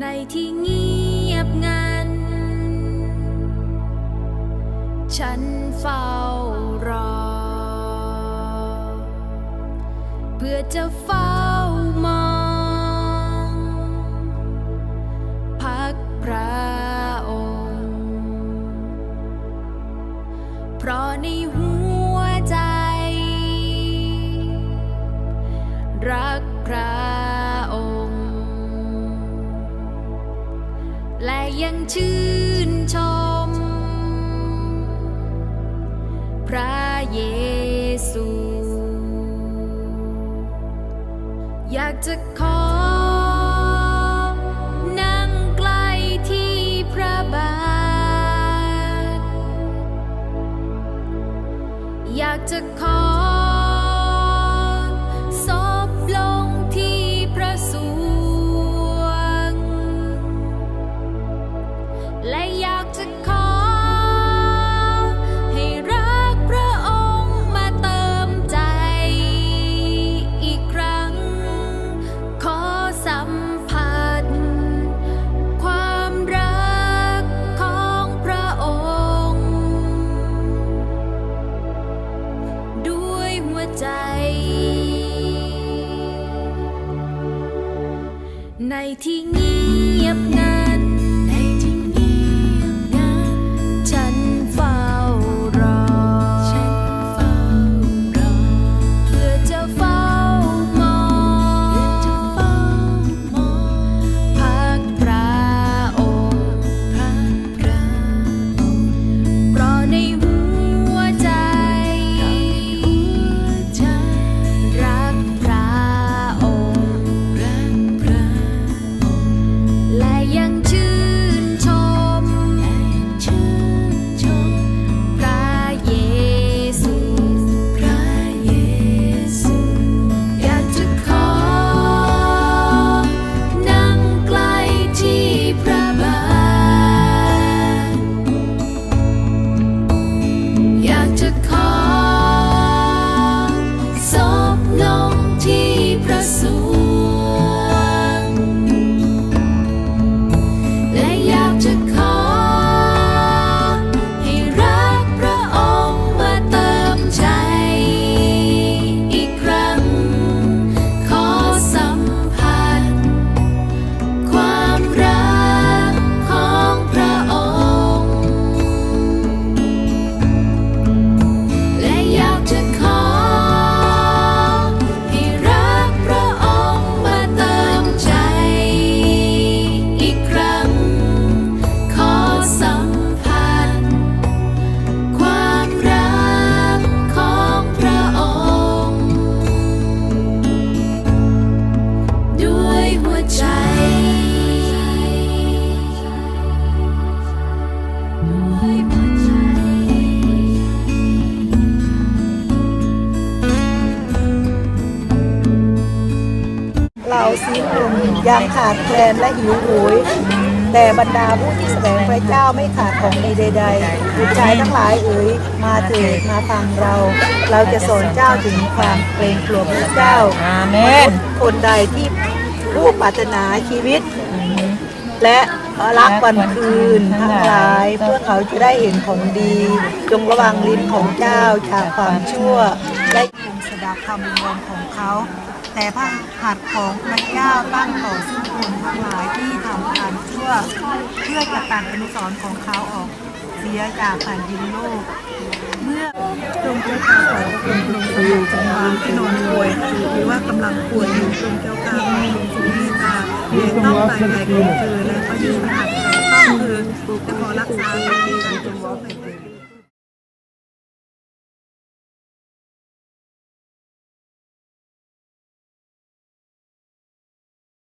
ในที่เงียบงัน ฉันเฝ้ารอ เพื่อจะเฝ้ามอง พักพระองค์ เพราะในหัวใจ รักพระ ชื่นชม พระเยซู อยากจะขอ นั่งใกล้ที่พระบาท อยากจะขอ ที่เงียบงันใน เราซีกลุ่มยังขาดแคลนและหิวโหย แต่บรรดาผู้ที่แสวงพระเจ้าไม่ขาดของดีใดๆบุตรชายทั้งหลายเอ๋ยมาเถิดมาฟังเรา เราจะสอนเจ้าถึงความเกรงกลัวพระเจ้าอาเมนคนใดที่ผู้ปรารถนาชีวิต และ รักวันคืนทั้งหลายเพื่อเขาจะได้เห็นของดี จงระวังลิ้นของเจ้าจากความชั่วและคงสดับคำวิงวอนของเขา แต่พระหัตถ์ของพระเจ้าตั้งต่อซึ่งคนทั้งหลายที่ทำการชั่ว เพื่อจะตัดอนุสรณ์ของเขาออกเสียจากแผ่นดินโลก เมื่อจงพระเจ้าขอพระคุณลงสู่จงวางที่นอนป่วยหรือว่ากำลังป่วยอยู่จงเจ้าการให้ลงสู่เมตตา เพียงต้องตายใหญ่ของเธอและพระยืนหัตถ์ของต้องคือจะขอรักษาเป็นการจมวอเป็นเด